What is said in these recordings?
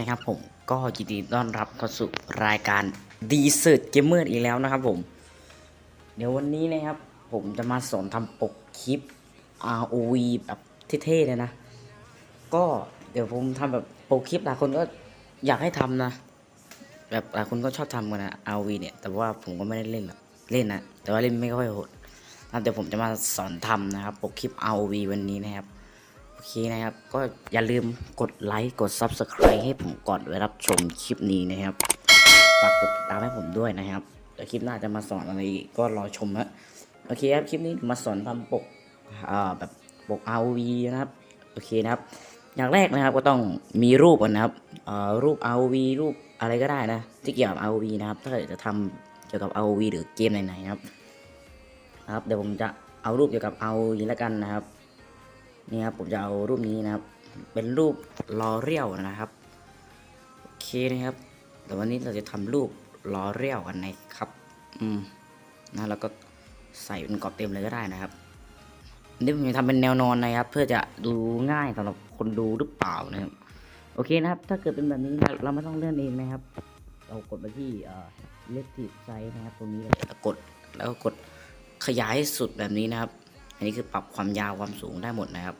นะครับผมก็ยินดีต้อนรับเข้าสู่รายการดีเซอร์เกมเมอร์อีกแล้วนะครับผม เดี๋ยววันนี้นะครับ ผมจะมาสอนทำปกคลิป ROV แบบเท่ๆเลยนะ ก็เดี๋ยวผมทำแบบปกคลิปหลายคนก็อยากให้ทำนะ แบบหลายคนก็ชอบทำกันนะ ROV เนี่ยแต่ว่าผมก็ไม่ได้เล่นหรอกเล่นนะแต่ว่าเล่นไม่ค่อยโหดนะเดี๋ยวผมจะมาสอนทำนะครับปกคลิป ROV วันนี้นะครับ เคนะครับ ก็อย่าลืมกดไลค์กด Subscribe ให้ผมก่อนไว้รับชมคลิปนี้นะครับฝากกดติดามให้ผมด้วยนะครับเดี๋ยวคลิปหน้าจะมาสอนอะไรก็รอชมฮะโอเคครับคลิปนี้มาสอนทำปกอ่าแบบปก ROV นะครับโอเคนะครับ อย่างแรกนะครับก็ต้องมีรูปก่อนนะครับเอ่อรูป ROV รูปอะไรก็ได้นะ ที่เกี่ยวกับ ROV นะครับ ถ้าเกิดจะทำเกี่ยวกับ ROV หรือเกมไหนๆนะครับครับเดี๋ยวผมจะเอารูปเกี่ยวกับ ROV แล้วกันนะครับ นี่ครับผมจะเอารูปนี้นะครับ เป็นรูปลอเรียวนะครับโอเคนะครับ แต่วันนี้เราจะทำรูปลอเรียวกันนะครับ อืมนะแล้วก็ใส่เป็นกรอบเต็มเลยก็ได้นะครับนี่ผมจะทำเป็นแนวนอนนะครับ เพื่อจะดูง่ายสำหรับคนดูหรือเปล่านะครับโอเคนะครับ ถ้าเกิดเป็นแบบนี้นะเราไม่ต้องเลื่อนเองนะครับ เรากดไปที่เอ่อ relative size นะครับตรงนี้แล้วกดแล้วก็กดขยายให้สุดแบบนี้นะครับ อันนี้คือปรับความยาวความสูงได้หมดนะครับ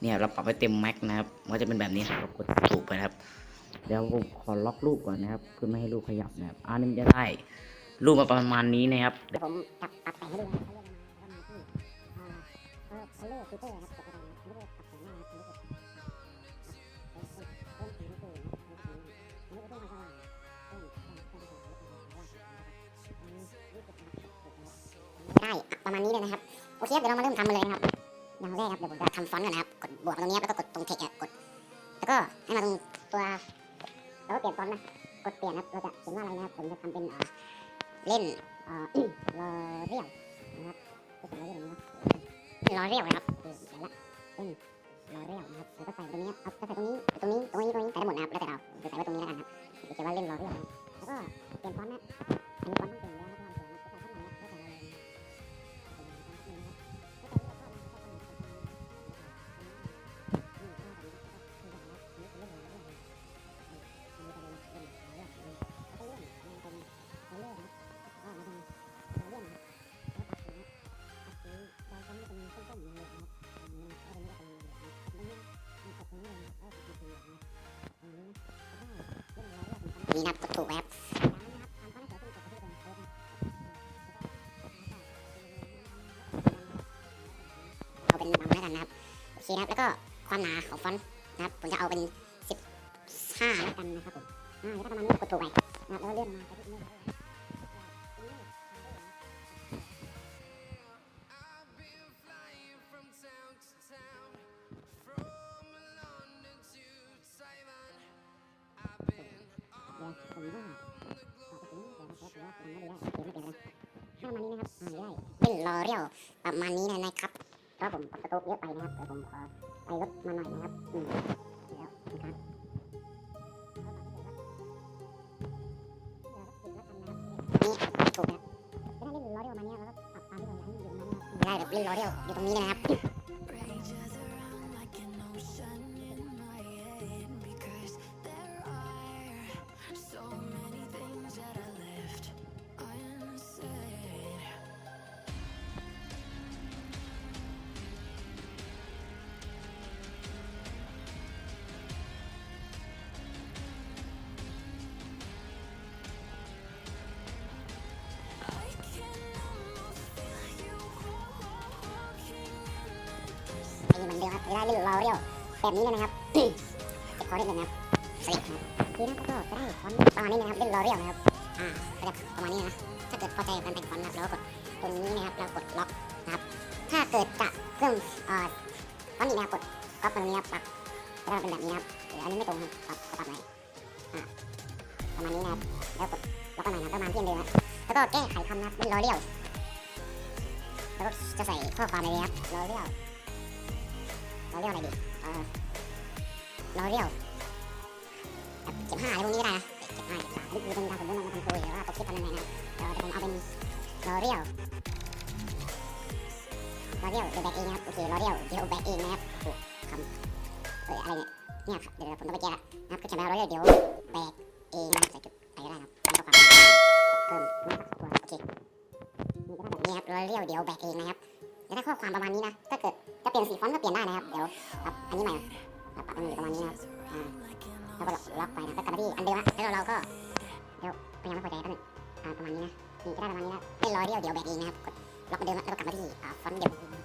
เนี่ยเราปรับไปเต็มแม็กนะครับมันจะเป็นแบบนี้ครับเรากดถูกไปนะครับเดี๋ยวผมขอล็อกรูปก่อนนะครับ เพื่อไม่ให้รูปขยับนะครับอันนี้จะได้รูปมาประมาณนี้นะครับเดี๋ยวผมปรับปรับแต่งให้ดูนะครับเขาเรียกมาแล้วก็มาที่ color filter ครับกดไปตรงนี้ไม่ได้ปรับแต่งหน้านะครับได้ปรับเพิ่มสีให้ดูนะครับได้ประมาณนี้เลยนะครับ โอเคครับเดี๋ยวเรามาเริ่มทำกันเลยนะครับอย่างแรกครับเดี๋ยวผมจะทำฟอนต์ก่อนนะครับ กดบวกตรงนี้ครับแล้วก็กดตรงเทคกด แล้วก็ให้มาตรงตัวแล้วก็เปลี่ยนฟอนต์นะกดเปลี่ยนครับเราจะเขียนว่าอะไรนะครับผมจะทำเป็นเล่นอ่ารอเรียวนะครับเป็นรอเรียวนะครับรอเรียวนะครับเขียนละเล่นรอเรียวนะครับแล้วก็ใส่ตรงนี้ครับเอาก็ใส่ตรงนี้ตรงนี้ตรงนี้ตรงนี้ใส่ได้หมดนะครับแล้วแต่เราจะใส่ไว้ตรงนี้แล้วกันครับเขียนว่าเล่นรอเรียวแล้วก็เปลี่ยนฟอนต์นะอันนี้ฟอนต์ต้องเปลี่ยน นี่นับกดถูกไหมครับเอาเป็นบางแล้วกันนะครับโอเคนะครับแล้วก็ความหนาของฟอนต์นะครับผมจะเอาเป็น15แล้วกันนะครับผมอ่าแล้วก็ประมาณนี้กดถูกไปนะครับแล้วก็เลื่อนมาไปที่นี่ ผมว่าต่อไปถึงเดี๋ยวนะครับว่าผมไม่ได้เดี๋ยวไม่เป็นไรถ้ามันนี้นะครับได้เป็นรอเรียวประมาณนี้นะนะครับเพราะผมปรับสต๊ะเยอะไปนะครับเดี๋ยวผมขอไปลดมาหน่อยนะครับอืมเดี๋ยวนะครับถูกนะจะได้เล่นรอเรียวมาเนี้ยแล้วก็ปรับตามที่เราอยากให้มันอยู่นั้นนะครับได้แบบเล่นรอเรียวอยู่ตรงนี้นะครับ ได้เล่นรอเรียวแบบนี้เลยนะครับเก็บคอนิดนึงนะครับสลิปนะครับทีนี้ก็จะได้ฟอนต์ประมาณนี้นะครับเล่นรอเรียวนะครับอ่าก็จะประมาณนี้นะถ้าเกิดพอใจกับการแต่งฟอนต์นะครับเราก็กดตรงนี้นะครับเรากดล็อกนะครับ ถ้าเกิดจะเพิ่มเอ่อฟอนต์อีกนะครับกดก๊อปตรงนี้ครับปรับก็จะเป็นแบบนี้นะครับเดี๋ยวอันนี้ไม่ตรงปรับก็ปรับใหม่อ่าประมาณนี้นะครับแล้วกดล็อกกันใหม่นะประมาณที่เดิมครับแล้วก็แก้ไขคำนะครับเล่นรอเรียวแล้วก็จะใส่ข้อความอะไรครับรอเรียว เราเรียกอะไรดีเออเราเรียกแบบเจ็บห้าอะไรพวกนี้ก็ได้นะเจ็บห้าเจ็บสามนี่คือเป็นการสมมติเรามาทำโพยหรือว่าตกคลิปทำยังไงนะเราจะผมเอาเป็นเราเรียกเราเรียกเดี๋ยวแบกเองนะครับโอเคเราเรียกเดี๋ยวแบกเองนะครับถูกคำเอออะไรเนี่ยเนี่ยครับเดี๋ยวผมต้องไปแก้ละนะครับก็จะใช่ไหมเราเดี๋ยวแบกเองนะครับใส่จุดไปก็ได้ครับแล้วก็ปรับเพิ่มตัวโอเคนี่ก็แบบนี้ครับเราเรียกเดี๋ยวแบกเองนะครับ แล้วถ้าข้อความประมาณนี้นะ ถ้าเกิดจะเปลี่ยนสีฟอนต์ก็เปลี่ยนได้นะครับ เดี๋ยวปรับอันนี้ใหม่ปรับปรับมันประมาณนี้นะแล้วก็ล็อกไปนะก็กลับมาที่อันเดิมนะแล้วเราก็ เดี๋ยวพยายามไม่พอใจแป๊บนึงประมาณนี้นะ นี่ก็ได้ประมาณนี้นะเล่นร้อยเดียวเดี๋ยวแบกเองนะครับ กดล็อกเหมือนเดิมนแล้วก็กลับมาที่ฟอนต์เดิม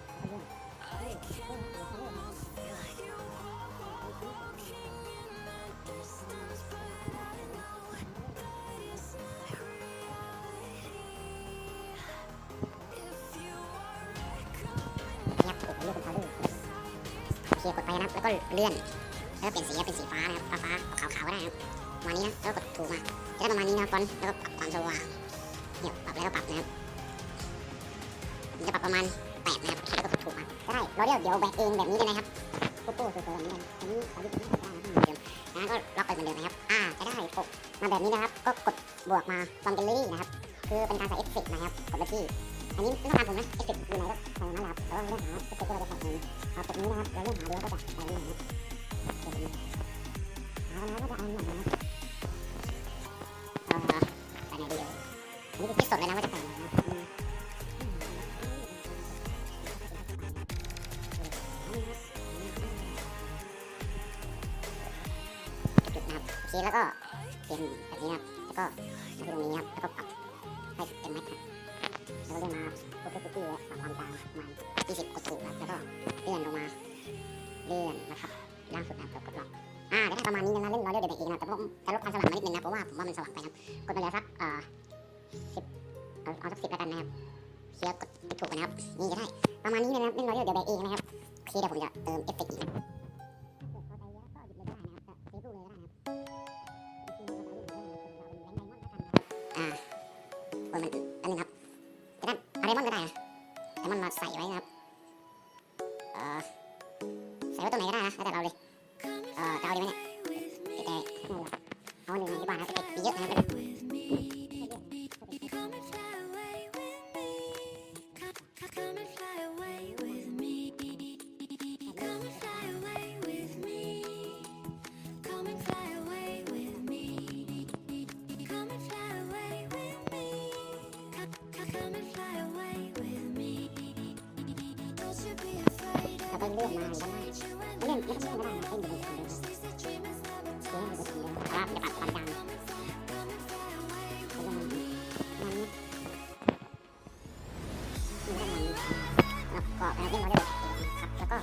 เคกดไปนะครับแล้วก็เลื่อนแล้วก็เปลี่ยนสีเป็นสีฟ้านะครับฟ้าฟ้าขาวๆก็ได้นะครับประมาณนี้นะแล้วก็กดถูกมาจะได้ประมาณนี้นะฟอนต์แล้วก็ปรับความสว่างเนี่ยปรับแล้วก็ปรับนะครับจะปรับประมาณแปดนะครับแล้วก็กดถูกมาก็ได้เราเดี๋ยวเดี๋ยวแบกเองแบบนี้เลยนะครับโป๊ะๆสวยๆแบบนี้อันนี้เราที่ไม่ได้นะครับเหมือนเดิมนะก็ล็อกไปเหมือนเดิมนะครับอ่าจะได้ปกมาแบบนี้นะครับ ก็กดบวกมาฟอนต์แกลเลอรี่นะครับ คือเป็นการใส่เอฟเฟกต์นะครับกดไปที่อันนี้ไม่ต้องการผมนะเอฟเฟกต์อยู่ไหนก็ใส่มา เราเลื่อนหาเรือก็จะไปเรื่อยๆนะครับเดี๋ยวดูหาแล้วก็จะเอาน่อยนะครับเอ่อไปไหนดีเอ่ยอันนี้คือที่สดเลยนะว่าจะแต่งนะจุดนะครับโอเคแล้วก็เปลี่ยนแบบนี้นะครับแล้วก็มาตรงนี้ครับแล้วก็ปรับให้เต็มแม็กซ์ครับแล้วก็เลื่อนมาโฟกัสที่และปรับความจางประมาณ20กดถูกครับแล้วก็เลื่อนลงมา นนะครับล่างสุดนะครับกดล็อกอ่าจะได้ประมาณนี้นะเล่นร้อยเดียวเดี๋ยวเองนะแต่ผมจะลดความสว่างมานิดนึงนะเพราะว่าผมว่ามันสว่างไปนะกดไปเลยสักเอ่อสิบเอาเอาสักสิบแล้วกันนะครับเคลียร์กดถูกนะครับนี่จะได้ประมาณนี้นะครับเล่นร้อยเดียวเดี๋ยวเบรกเองนะครับโอเคเดี๋ยวผมจะเติมเอฟเฟกต์อีก เอาหนึ่งดีกว่านะแต่มีเยอะนะไม่ต้อง Come and fly away with me. Come and fly away with me. Come and fly away with me. Come and fly away with me. Come, come and fly away with me. Don't you be afraid เราก็เลื่อนมาด้านหน้า of you เลื่อนไม่ต้องเลื่อนก็ได้นะเล่นอยู่บนทางเดิม ว่าจะปรับความจาง come and fly, come and fly away เอาประมาณนี้นี่ประมาณนี้แล้วก็ไปเล่นเราได้ครับแล้วก็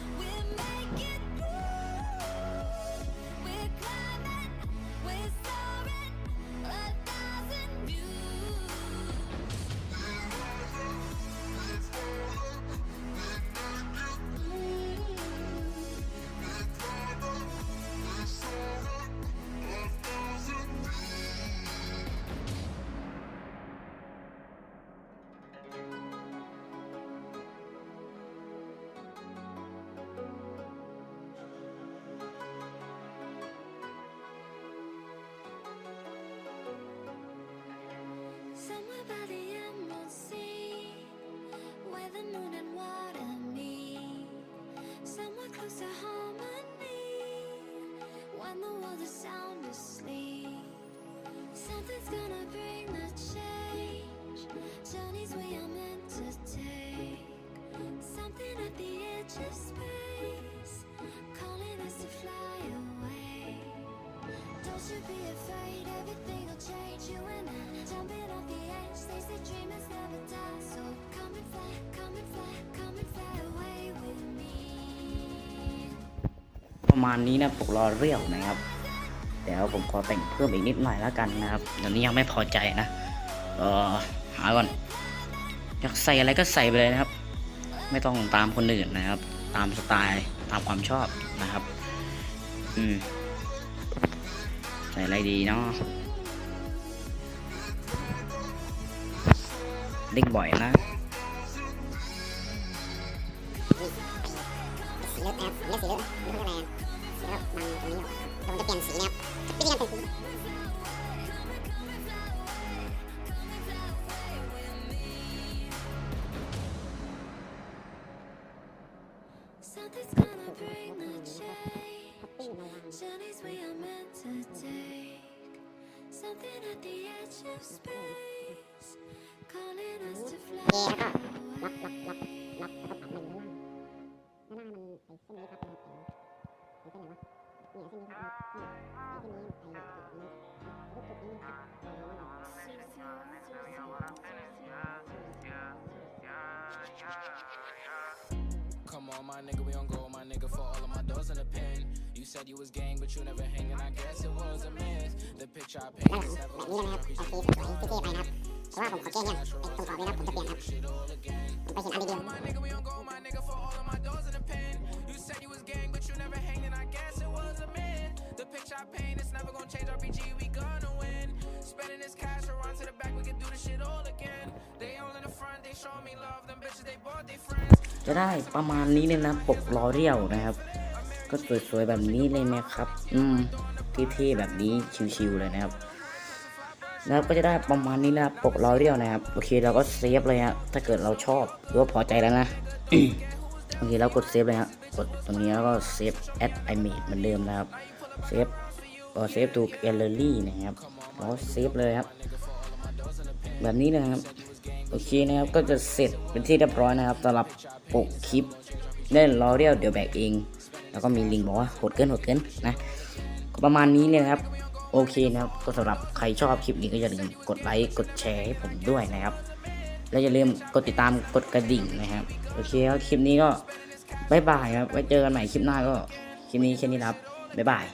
Somewhere by the emerald sea, where the moon and water มาณนี้นะปกรอเรียวนะครับ เดี๋ยวผมขอแต่งเพิ่มอีกนิดหน่อยแล้วกันนะครับเดี๋ยวนี้ยังไม่พอใจนะเออหาก่อนอยากใส่อะไรก็ใส่ไปเลยนะครับ ไม่ต้องตามคนอื่นนะครับ ตามสไตล์ตามความชอบนะครับ อืมใส่อะไรดีเนาะเด้งบ่อยนะ Something's gonna bring the change. Journeys we are meant to take. Something at the edge of space. Calling us to เอ fly แล้วก็ล็อกล็อกล็อก away. My nigga, we on go, my nigga, for all of my doors in the pen. You said you was gang, but you never hanging. I guess it was a myth. The picture I ด้าน paint หลัง is แบบ never นี้เลยนะครับโอเคสวยๆเท่ๆไปนะครับเพราะว่าผมขอแก้เนี่ยไอ้ตรงกรอบเลยนะผมจะเปลี่ยนครับ shit all again. ผมไปเห็นอันเดียว My nigga, we on go, my nigga, for all of my doors in the pen. You said you was gang, but you never hanging. I guess it was a myth. The picture I paint is never gonna change. RPG, we gonna win. Spending this cash around to the back, we can do this shit all again. They all in the front, they show me love. Them bitches, they bought their friends. จะได้ประมาณนี้เลยนะปกล้อเรียวนะครับ ก็สวยๆแบบนี้เลยนะครับ อืมเท่ๆแบบนี้ชิวๆเลยนะครับแล้วก็จะได้ประมาณนี้นะปกล้อเรียวนะครับโอเคเราก็เซฟเลยฮะถ้าเกิดเราชอบหรือว่าพอใจแล้วนะโอเคเรากดเซฟเลยฮะกดตรงนี้แล้วก็เซฟแอดไอเมดเหมือนเดิมนะครับเซฟก็เซฟทูแกลเลอรี่นะครับแล้วก็เซฟเลยครับ แบบนี้นะครับ โอเคนะครับก็จะเสร็จเป็นที่เรียบร้อยนะครับสำหรับปกคลิปเล่นลอเรียวเดี๋ยวแบกเอง แล้วก็มีลิงบอกว่าโหดเกินโหดเกินนะประมาณนี้เลยนะครับ โอเคนะครับ ก็สำหรับใครชอบคลิปนี้ก็อย่าลืมกดไลค์กดแชร์ให้ผมด้วยนะครับ แล้วอย่าลืมกดติดตามกดกระดิ่งนะครับ โอเคครับคลิปนี้ก็บายบายครับไว้เจอกันใหม่คลิปหน้าก็คลิปนี้แค่นี้ครับบ๊ายบาย